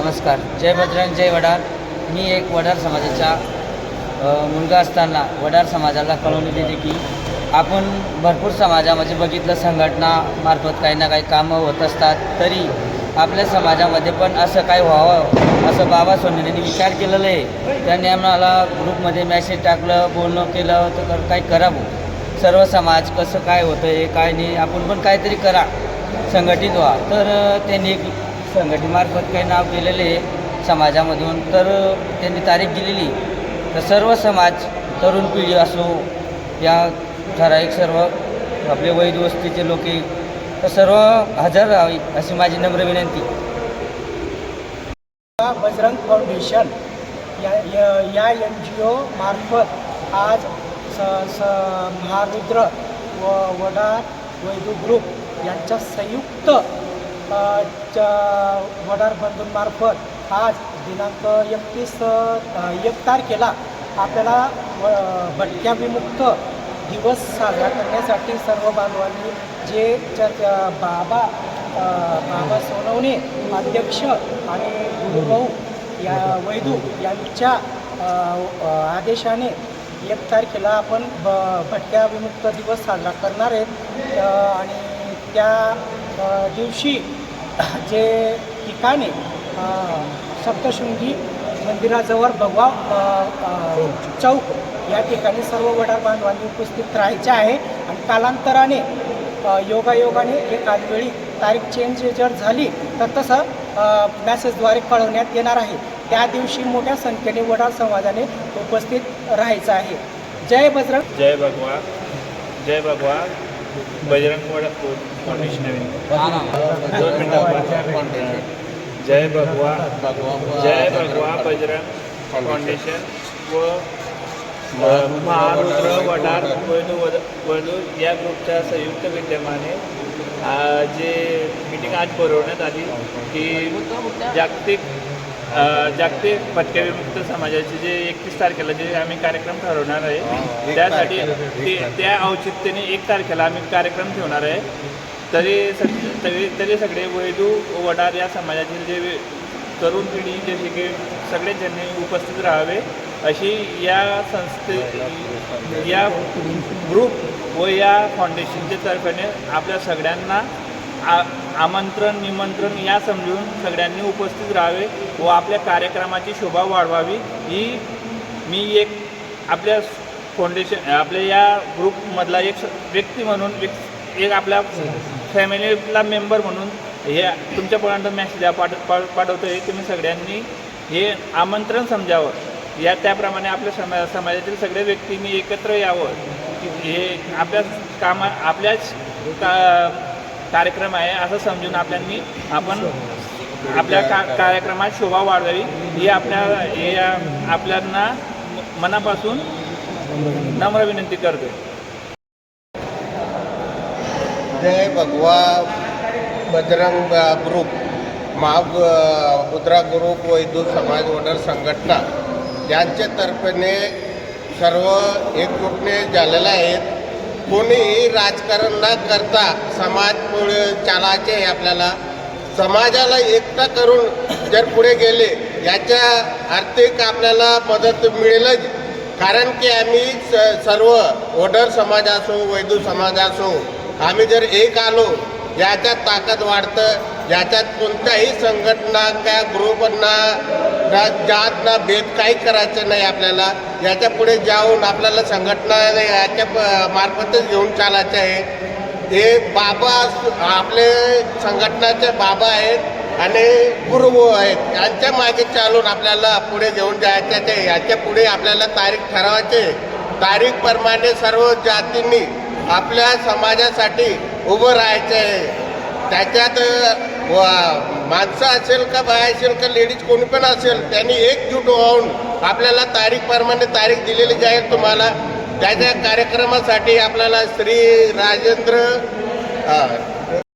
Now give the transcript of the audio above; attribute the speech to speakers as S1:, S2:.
S1: नमस्कार. जय बजरंग जय वडार. मी एक वडार समाजाचा मुलगा असताना वडार समाजाला कळवणी दिली की आपण भरपूर समाजामध्ये बघितलं संघटनामार्फत काही ना काही कामं होत असतात तरी आपल्या समाजामध्ये पण असं काय व्हावं असं बाबा सोनेने विचार केलेला आहे. त्यांनी आम्हाला ग्रुपमध्ये मेसेज टाकलं बोलणं केलं तर काही करावं. सर्व समाज कसं काय होतं आहे काय नाही आपण पण काहीतरी करा संघटित व्हा. तर त्यांनी संघटनेमार्फत काही नाव केलेले समाजामधून. तर त्यांनी तारीख दिलेली. तर सर्व समाज तरुण पिढी असो या ठराविक सर्व आपले वैध वस्तीचे लोक तर सर्व हजर राहावी अशी माझी नम्र विनंती.
S2: बजरंग फाउंडेशन या या- या एन जी ओ मार्फत आज स स महारुद्र व वडार वैदू ग्रुप यांच्या संयुक्त च- वडार बंधूंमार्फत आज दिनांक एकतीस एक तारखेला आपल्याला व भटक्या विमुक्त दिवस साजरा करण्यासाठी सर्व बांधवांनी जे चर्च बाबा बाबा सोनवणे अध्यक्ष आणि गुरुभाऊ या वैदू यांच्या आदेशाने एक तारखेला आपण ब भटक्या विमुक्त दिवस साजरा करणार आहेत. आणि त्या दिवशी जे ठिकाणी सप्तशृंगी मंदिराजवळ भगवा चौक या ठिकाणी सर्व वडार बांधवांनी उपस्थित राहायचे आहे. आणि कालांतराने योगायोगाने एखाद वेळी तारीख चेंज जर झाली तर तसं मॅसेजद्वारे कळवण्यात येणार आहे. त्या दिवशी मोठ्या संख्येने वडार समाजाने उपस्थित राहायचं आहे. जय बजरंग.
S3: जय भगवा जय भगवा बजरंग वड फाउंडेशन जय भगवा जय भगवा बजरंग फाउंडेशन व महारुद्र वडार वैदू वद या ग्रुपच्या संयुक्त विद्यमाने जे मीटिंग आज भरवण्यात आली की जागतिक जागतिक भटक्या विमुक्त समाजाचे जे एकतीस तारखेला जे आम्ही कार्यक्रम ठरवणार आहे त्यासाठी ते त्या औचित्याने एक तारखेला आम्ही कार्यक्रम ठेवणार आहे. तरी सग तरी तरी सगळे वैदू वडार या समाजातील जे तरुण पिढी जसे की सगळे ज्यांनी उपस्थित राहावे अशी या संस्थे या ग्रुप व या फाउंडेशनच्या तर्फेने आपल्या सगळ्यांना आ आमंत्रण निमंत्रण या समजून सगळ्यांनी उपस्थित राहावे व आपल्या कार्यक्रमाची शोभा वाढवावी. ही मी एक आपल्या फाउंडेशन आपल्या या ग्रुपमधला एक स- व्यक्ती म्हणून एक एक आपल्या फॅमिलीला मेंबर म्हणून हे तुमच्यापर्यंत मॅसेज पाठ पा- आहे तुम्ही सगळ्यांनी हे आमंत्रण समजावं. या त्याप्रमाणे आपल्या समा समाजातील सगळ्या व्यक्तींनी एकत्र यावं. हे आपल्या कामा आपल्याच का कार्यक्रम आहे असं समजून आपल्यांनी आपण आपल्या का कार्यक्रमात शोभा वाढवावी. ही आपल्या हे आपल्यांना मनापासून नम्र विनंती करतो
S4: जय भगवा बजरंग ग्रुप महाग मुद्रा ग्रुप वैदू समाज वडर संघटना यांच्या तर्फेने सर्व एकजुटने झालेल्या आहेत. कोणीही राजकारण न करता समाज पुढे चालायचे आहे आपल्याला. समाजाला एकटा करून जर पुढे गेले याच्या आर्थिक आपल्याला मदत मिळेलच. कारण की आम्ही स सर्व ओडर समाज असो वैदू समाज असो आम्ही जर एक आलो याच्यात ताकद वाढतं. याच्यात कोणत्याही संघटना काय ग्रुपना ना जात ना भेद काही करायचं नाही आपल्याला. याच्यापुढे जाऊन आपल्याला संघटना याच्या मार्फतच घेऊन चालायचं आहे. हे बाबा आपले संघटनाचे बाबा आहेत आणि गुरु आहेत. यांच्या मागे चालून आपल्याला पुढे घेऊन जायचं आहे. याच्यापुढे आपल्याला तारीख ठरवायचे तारीखप्रमाणे सर्व जातींनी आपल्या समाजासाठी उभं राहायचं आहे. त्याच्यात व माणसं असेल का बाय असेल का लेडीज कोणी पण असेल त्यांनी एकजूट होऊन आपल्याला तारीखप्रमाणे तारीख दिलेली जाईल तुम्हाला त्याच्या कार्यक्रमासाठी आपल्याला श्री राजेंद्र